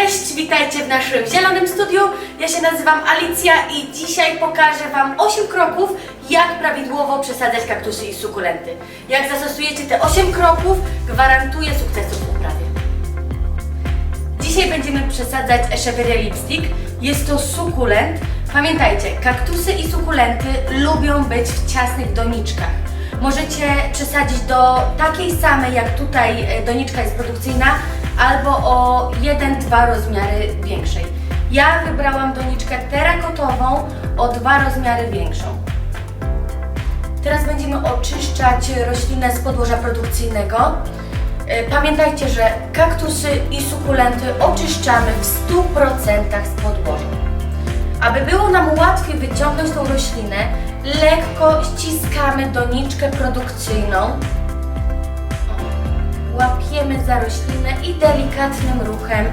Cześć, witajcie w naszym zielonym studiu. Ja się nazywam Alicja i dzisiaj pokażę Wam 8 kroków, jak prawidłowo przesadzać kaktusy i sukulenty. Jak zastosujecie te 8 kroków, gwarantuję sukces w uprawie. Dzisiaj będziemy przesadzać Echeveria lipstick. Jest to sukulent. Pamiętajcie, kaktusy i sukulenty lubią być w ciasnych doniczkach. Możecie przesadzić do takiej samej, jak tutaj e, doniczka jest produkcyjna, albo o 1-2 rozmiary większej. Ja wybrałam doniczkę terakotową o 2 rozmiary większą. Teraz będziemy oczyszczać roślinę z podłoża produkcyjnego. E, Pamiętajcie, że kaktusy i sukulenty oczyszczamy w 100% z podłoża. Aby było nam łatwiej wyciągnąć tą roślinę, lekko ściskamy doniczkę produkcyjną. Za roślinę i delikatnym ruchem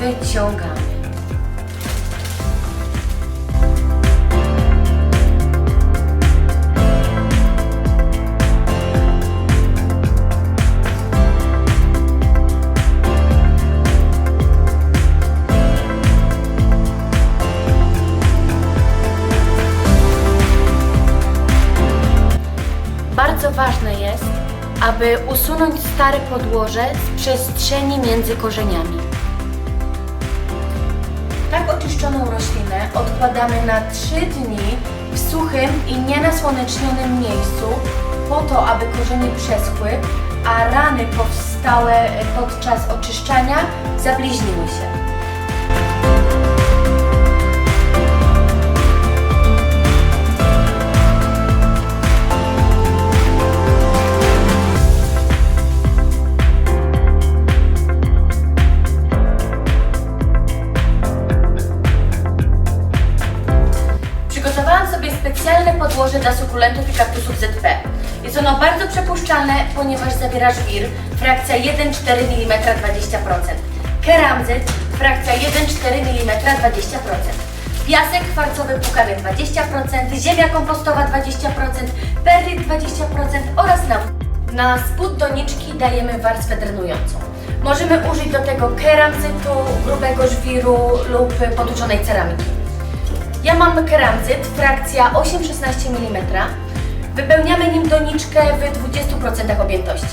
wyciągamy. Bardzo ważne jest, aby usunąć stare podłoże z przestrzeni między korzeniami. Tak oczyszczoną roślinę odkładamy na 3 dni w suchym i nienasłonecznionym miejscu po to, aby korzenie przeschły, a rany powstałe podczas oczyszczania zabliźniły się. Przygotowałam sobie specjalne podłoże dla sukulentów i kaktusów ZP. Jest ono bardzo przepuszczalne, ponieważ zawiera żwir, frakcja 1,4 mm 20%. Keramzyt, frakcja 1,4 mm 20%. Piasek kwarcowy pukany 20%, ziemia kompostowa 20%, perlit 20% oraz nawóz. Na spód doniczki dajemy warstwę drenującą. Możemy użyć do tego keramzytu, grubego żwiru lub potłuczonej ceramiki. Ja mam keramzyt, frakcja 8-16 mm. Wypełniamy nim doniczkę w 20% objętości.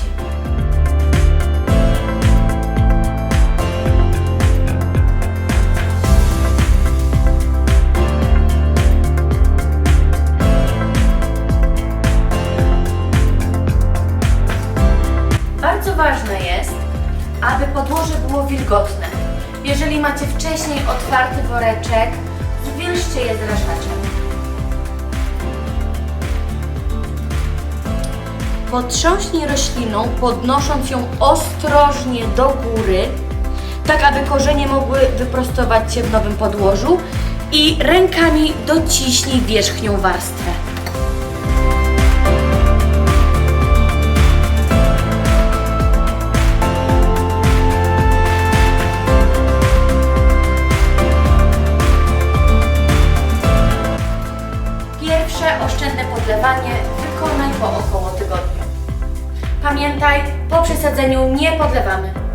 Bardzo ważne jest, aby podłoże było wilgotne. Jeżeli macie wcześniej otwarty woreczek, zwilżcie je zraszaczem. Potrząśnij rośliną, podnosząc ją ostrożnie do góry, tak aby korzenie mogły wyprostować się w nowym podłożu i rękami dociśnij wierzchnią warstwę. Pamiętaj, po przesadzeniu nie podlewamy.